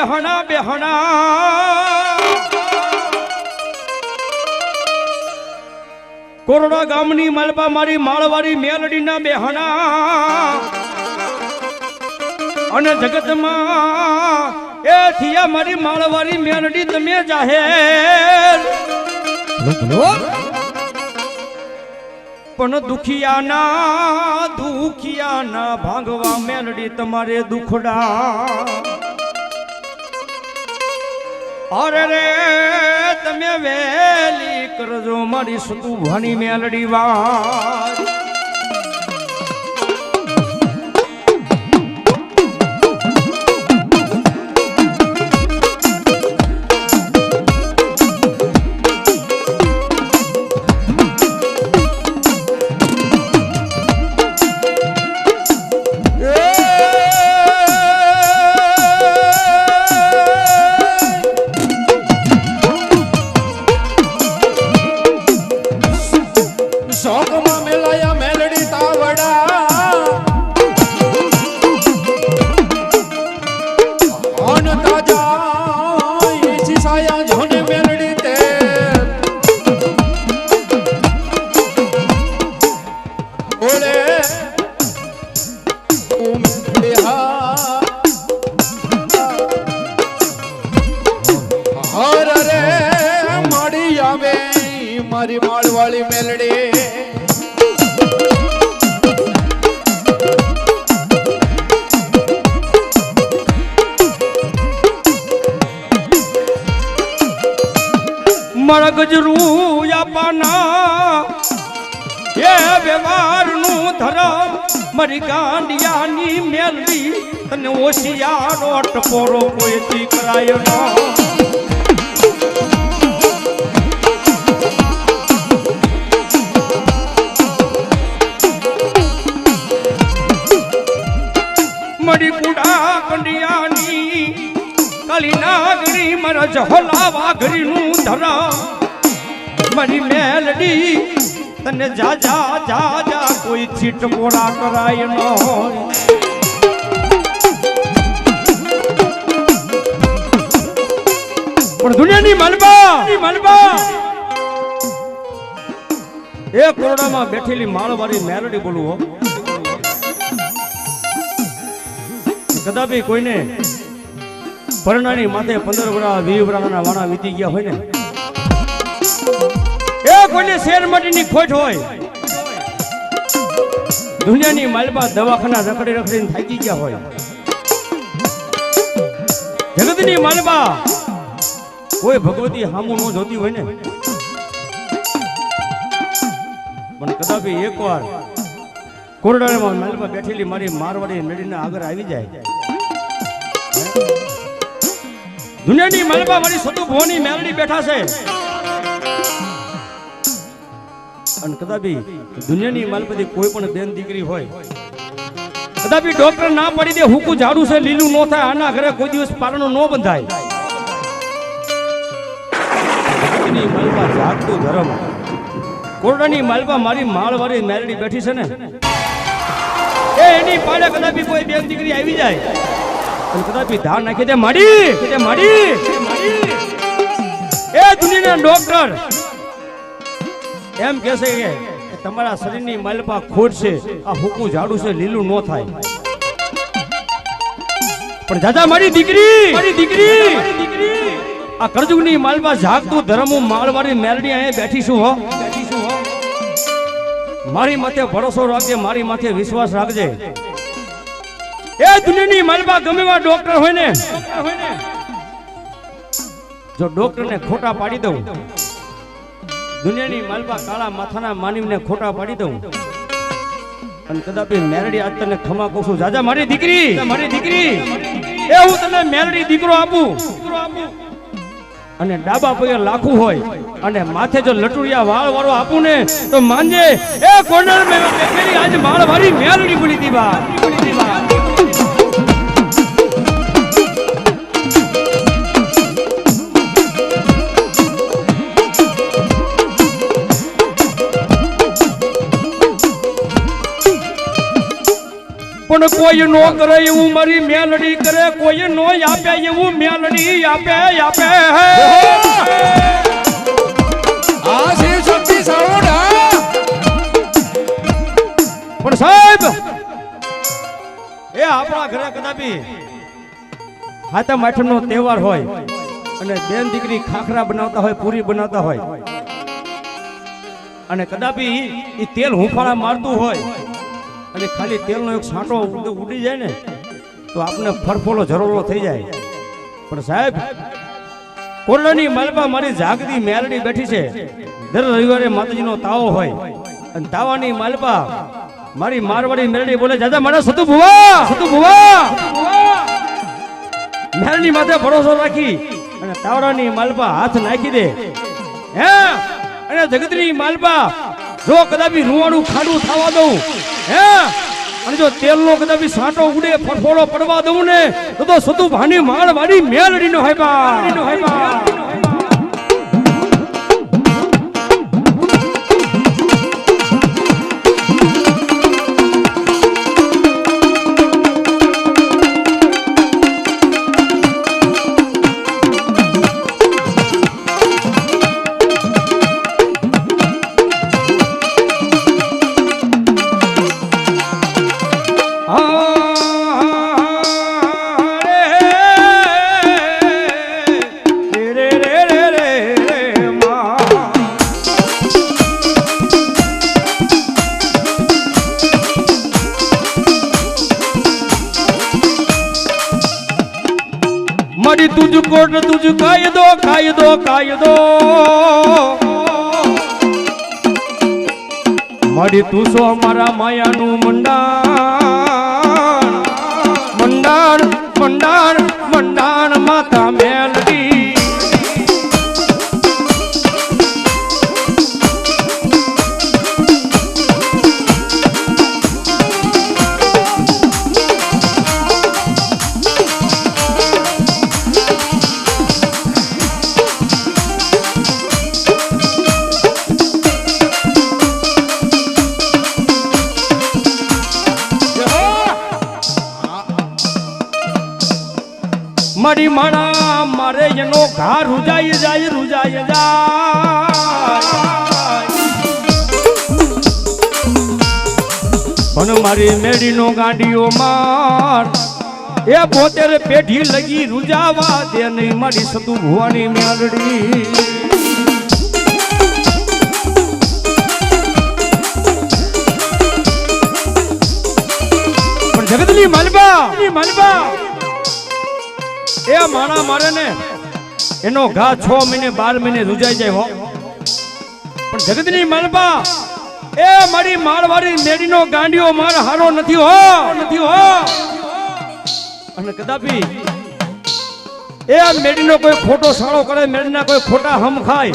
બેહણા બેહણા કોરડા ગામની માલપા મારી માળવાડી મેલડીના બેહણા અને જગતમાં એ થિયા મારી માળવાડી મેલડી તમે જાહેર પણ દુખિયાના દુખિયાના ભાગવા મેલડી તમારે દુખડા. અરે રે તમે વેલી કરજો મારી સુતુ ભણી મેલડી વાત મારી માળવાળી મેલડી. મારા ગજરું આપવાના એ વ્યવહારનું ધરમ મારી ગાંડિયાની મેલડી તને ઓશિયારો ટપોરો કોઈથી કરાયો ન. મરી કુડા કંડિયાની કાલી નાગરી મારા જહોલા વાઘરીનું ધરા. મારી મેલડી, તને જા જા જા જા, કોઈ ચીટ મોડા કરાય ન પણ દુનિયાની મલબા મલબા. એ કોરડામાં બેઠેલી માળવાળી મેલડી બોલું કદાપી કોઈને પરણાની માથે પંદર વડા, વીસ વડાના વાણા વીતી ગયા હોય ને? એ કોઈને શેર માટીની ખોટ હોય? દુનિયાની માલબા દવાખાના રખડી રખડીને થાકી ગયા હોય. જગતની માલબા કોઈ ભગવતી હામું ન જોતી હોય ને? પણ કદાપી એકવાર કોરડામાં માલબા બેઠેલી મારી મારવાડી નડીને આગળ આવી જાય. દુનિયાની મલબા મારી સતુ ભોની મેલડી બેઠા છે. અને કદાપી દુનિયાની માલપતિ કોઈ પણ બેન દીકરી હોય, કદાપી ડોક્ટર ના પડી દે, હુકુ ઝાડું છે, લીલું નો થાય, આના ઘરે કોઈ દિવસ પારણું ન બંધાય. જગતની માલપા જાગતો ધર્મ. કોરડાની માલપા મારી માળવાળી મેલડી બેઠી છે ને. એ એની પાડે કદાપી કોઈ બેન દીકરી આવી જાય. કદાપી ધાર નાખી દે, માડી, કે માડી એ દુનિયાના ડોક્ટર. એમ કહેશે કે તમારા શરીરની માલપા ખોટ છે, આ હુકું ઝાડું છે, લીલું ન થાય. પણ દાદા મારી દીકરી મારી દીકરી, આ કરજુગની માલપા જાગતું ધર્મ હું માળવાળી મેલડી અહીંયા બેઠી હો બેઠી હો. મારી માથે ભરોસો રાખજે, મારી માથે વિશ્વાસ રાખજે. એ દુનિયાની માલપા ગમે એવા ડોક્ટર હોય ને, જો ડોક્ટરને ખોટા પાડી દઉં, દુનિયાની માલપા કાળા માથાના માનવીને ખોટા પાડી દઉં, અને કદાપી મેરડી આજ તને ખમા છું. જાજા મારી દીકરી મારી દીકરી એ હું તને મેરડી દીકરો આપું. અને ડાબા પગે લાખું હોય, અને માથે જો લટુરિયા વાળ વાળો આપું ને, તો માનજે એ કોર્નર મેં આજ માળ વાળી મેરડી બોલી દી બા. બોલી પણ કોઈ નો કરે એવું મારી મેલડી કરે, કોઈ નો આપે એવું મેલડી આપે આપે. આ શિવ શક્તિ પણ સાહેબ, એ આપણા ઘરે કદાપી હાથમ આઠમનો તહેવાર હોય અને બેન દીકરી ખાખરા બનાવતા હોય, પૂરી બનાવતા હોય. અને કદાપી એ તેલ હુંફાળા મારતું હોય અને ખાલી તેલનો એક છાંટો ઉડી જાય ને, તો આપણે ફરફોલો જરોલો થઈ જાય. પણ સાહેબ કોરડાની માલપા મારી જાગતી મેરડી બેઠી છે. દર રવિવારે માતાજીનો તાવો હોય. અને તાવાની માલપા મારી મારવાડી મેરડી બોલે, દાદા, મારા સતુ ભુવા સતુ ભુવા. મેરડી માથે ભરોસો રાખી અને તાવડાની માલપા હાથ નાખી દે. હે? અને જગતની માલપા જો કદાપી રૂવાડું ખાડું થવા દઉં હે? અને જો તેલનો કદાચ સાંટો ઉડે, ફરફોડો પડવા દઉં ને, તો સતુ ભાની માળ વાળી મેલડીનો હાયબા હાયબા મળી તુજ કોટ તુજ કાયદો કાયદો કાયદો મળી તું સો મારા માયાનું મંડાણ. મંડાણ મંડાણ મંડાણ માતા મેલડી મારી માણા, મારે એનો ઘા રૂજાઈ જાય રૂજાઈ જાય. પણ મારી મેડીનો ગાંડીઓ માર, એ પોતેર પેઢી લગી રૂજાવા દે નહીં મારી સતુ ભુવાની મેલડી જગતની મલબા માલબા. એ માણા મારે ને, એનો ઘા છ મહિને, બાર મહિને રૂજાઈ જાય હો. પણ જગતની માલબા, એ મારી મારવાડી મેડીનો ગાંડીઓ માર હારો નથી હો નથી હો. અને કદાપી એ મેડીનો કોઈ ખોટો સાળો કરે, મેડીના કોઈ ખોટા હમ ખાય.